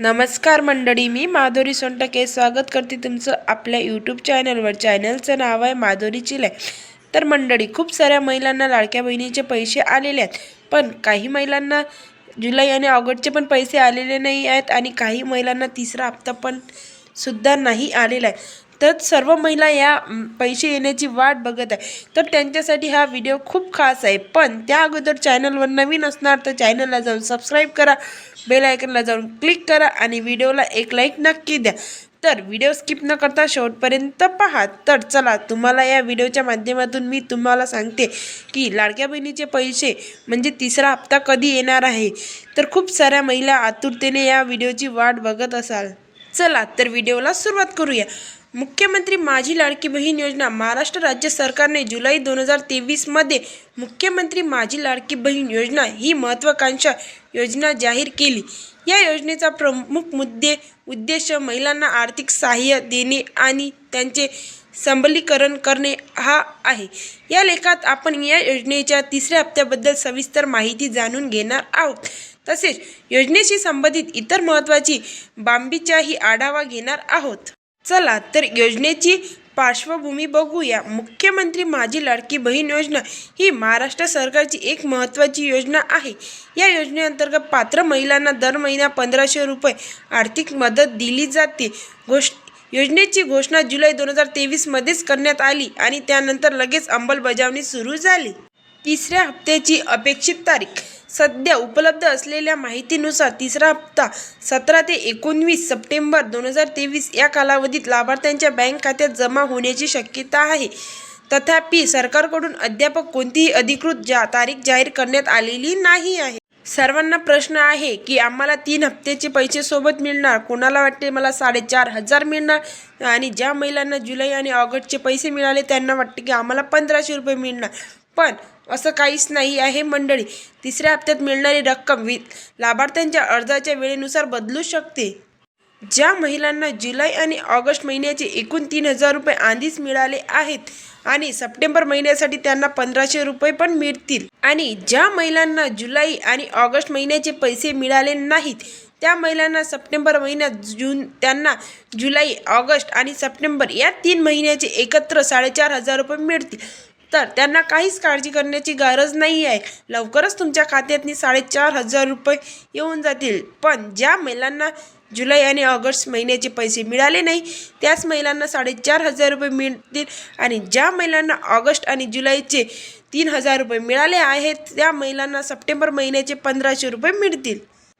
नमस्कार मंडळी मी माधुरी सोनटके स्वागत करते तुमचं आपल्या यूट्यूब चॅनलवर चॅनलचं नाव आहे माधुरी चिले. तर मंडळी खूप साऱ्या महिलांना लाडक्या बहिणीचे पैसे आलेले आहेत. पण काही महिलांना जुलै आणि ऑगस्टचे पण पैसे आलेले नाही आहेत आणि काही महिलांना तिसरा हप्ता पण सुद्धा नाही आलेला आहे. तर सर्व महिला या पैसे येण्याची वाट बघत आहे. तर त्यांच्यासाठी हा व्हिडिओ खूप खास आहे. पण त्या अगोदर चॅनलवर नवीन असणार तर चॅनलला जाऊन सबस्क्राईब करा. बेल आयकनला जाऊन क्लिक करा आणि व्हिडिओला एक लाईक नक्की द्या. तर व्हिडिओ स्किप न करता शेवटपर्यंत पहा. तर चला तुम्हाला या व्हिडिओच्या माध्यमातून मी तुम्हाला सांगते की लाडक्या बहिणीचे पैसे म्हणजे तिसरा हप्ता कधी येणार आहे? तर खूप साऱ्या महिला आतुरतेने या व्हिडिओची वाट बघत असाल. चला तर व्हिडिओला सुरुवात करूया. मुख्यमंत्री माझी लाडकी बहीण योजना महाराष्ट्र राज्य सरकारने जुलै दोन हजार तेवीसमध्ये मुख्यमंत्री माझी लाडकी बहीण योजना ही महत्त्वाकांक्षा योजना जाहीर केली. या योजनेचा प्रमुख मुद्दे उद्देश महिलांना आर्थिक सहाय्य देणे आणि त्यांचे सबलीकरण करणे हा आहे. या लेखात आपण या योजनेच्या तिसऱ्या हप्त्याबद्दल सविस्तर माहिती जाणून घेणार आहोत. तसेच योजनेशी संबंधित इतर महत्त्वाची बाबींचाही आढावा घेणार आहोत. चला तर योजनेची पार्श्वभूमी बघूया. मुख्यमंत्री माझी लाडकी बहीण योजना ही महाराष्ट्र सरकारची एक महत्त्वाची योजना आहे. या योजनेअंतर्गत पात्र महिलांना दर महिना पंधराशे रुपये आर्थिक मदत दिली जाते. घोष योजनेची घोषणा जुलै दोन हजार तेवीसमध्येच करण्यात आली आणि त्यानंतर लगेच अंमलबजावणी सुरू झाली. तिसऱ्या हप्त्याची अपेक्षित तारीख सध्या उपलब्ध असलेल्या माहितीनुसार तिसरा हप्ता सतरा ते एकोणवीस सप्टेंबर दोन हजार तेवीस या कालावधीत लाभार्थ्यांच्या बँक खात्यात जमा होण्याची शक्यता आहे. तथापि सरकारकडून अद्याप कोणतीही अधिकृत जा तारीख जाहीर करण्यात आलेली नाही आहे. सर्वांना प्रश्न आहे की आम्हाला तीन हप्त्याचे पैसे सोबत मिळणार? कोणाला वाटते मला साडेचार हजार मिळणार? आणि ज्या महिलांना जुलै आणि ऑगस्टचे पैसे मिळाले त्यांना वाटते की आम्हाला पंधराशे रुपये मिळणार. पण असं काहीच नाही आहे मंडळी. तिसऱ्या हप्त्यात मिळणारी रक्कम वि लाभार्थ्यांच्या अर्जाच्या वेळेनुसार बदलू शकते. ज्या महिलांना जुलै आणि ऑगस्ट महिन्याचे एकूण तीन हजार रुपये आधीच मिळाले आहेत आणि सप्टेंबर महिन्यासाठी त्यांना पंधराशे रुपये पण मिळतील. आणि ज्या महिलांना जुलै आणि ऑगस्ट महिन्याचे पैसे मिळाले नाहीत त्या महिलांना सप्टेंबर महिन्यात जून त्यांना जुलै ऑगस्ट आणि सप्टेंबर या तीन महिन्याचे एकत्र साडेचार हजार रुपये मिळतील. तर त्यांना काहीच काळजी करण्याची गरज नाही आहे. लवकरच तुमच्या खात्यातनी साडेचार हजार रुपये येऊन जातील. पण ज्या महिलांना जुलै आणि ऑगस्ट महिन्याचे पैसे मिळाले नाही. त्याच महिलांना साडेचार हजार रुपये मिळतील आणि ज्या महिलांना ऑगस्ट आणि जुलैचे तीन हजार रुपये मिळाले आहेत त्या महिलांना सप्टेंबर महिन्याचे पंधराशे रुपये मिळतील.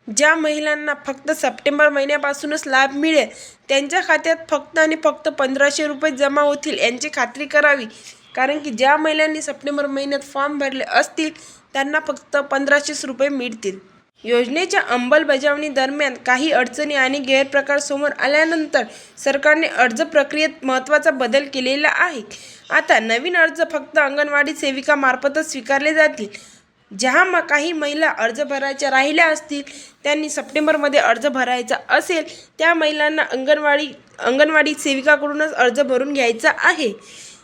ज्या महिलांना फक्त सप्टेंबर महिन्यापासूनच लाभ मिळेल त्यांच्या खात्यात फक्त आणि फक्त पंधराशे रुपये जमा होतील यांची खात्री करावी. कारण की ज्या महिलांनी सप्टेंबर महिन्यात फॉर्म भरले असतील त्यांना फक्त पंधराशेच रुपये मिळतील. योजनेच्या अंमलबजावणी दरम्यान काही अडचणी आणि गैरप्रकार समोर आल्यानंतर सरकारने अर्ज प्रक्रियेत महत्त्वाचा बदल केलेला आहे. आता नवीन अर्ज फक्त अंगणवाडी सेविकामार्फतच स्वीकारले जातील. ज्या म काही महिला अर्ज भरायच्या राहिल्या असतील त्यांनी सप्टेंबरमध्ये अर्ज भरायचा असेल त्या महिलांना अंगणवाडी अंगणवाडी सेविकाकडूनच अर्ज भरून घ्यायचा आहे.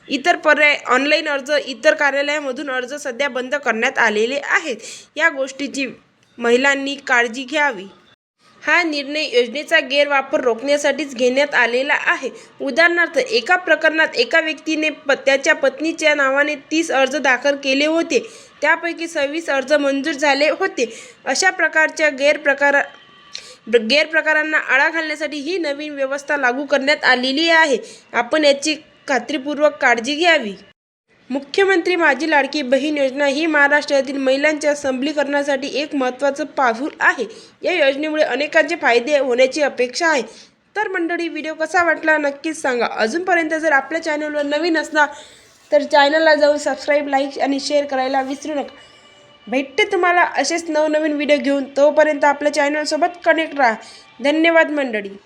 इतर पर्याय ऑनलाईन अर्ज इतर कार्यालयामधून अर्ज सध्या बंद करण्यात आलेले आहेत. या गोष्टीची महिलांनी काळजी घ्यावी. हा निर्णय योजनेचा गैरवापर रोखण्यासाठीच घेण्यात आलेला आहे. उदाहरणार्थ एका प्रकरणात एका व्यक्तीने प त्याच्या पत्नीच्या नावाने तीस अर्ज दाखल केले होते. त्यापैकी सव्वीस अर्ज मंजूर झाले होते. अशा प्रकारच्या गैरप्रकारा गैरप्रकारांना आळा घालण्यासाठी ही नवीन व्यवस्था लागू करण्यात आलेली आहे. आपण याची खात्रीपूर्वक काळजी घ्यावी. मुख्यमंत्री माझी लाडकी बहीण योजना ही महाराष्ट्रातील महिलांच्या सबलीकरणासाठी एक महत्त्वाचं पाऊल आहे. या योजनेमुळे अनेकांचे फायदे होण्याची अपेक्षा आहे. तर मंडळी व्हिडिओ कसा वाटला नक्कीच सांगा. अजूनपर्यंत जर आपल्या चॅनलवर नवीन असणार तर चॅनलला जाऊन सबस्क्राईब लाईक आणि शेअर करायला विसरू नका. भेटते तुम्हाला असेच नवनवीन व्हिडिओ घेऊन. तोपर्यंत आपल्या चॅनलसोबत कनेक्ट राहा. धन्यवाद मंडळी.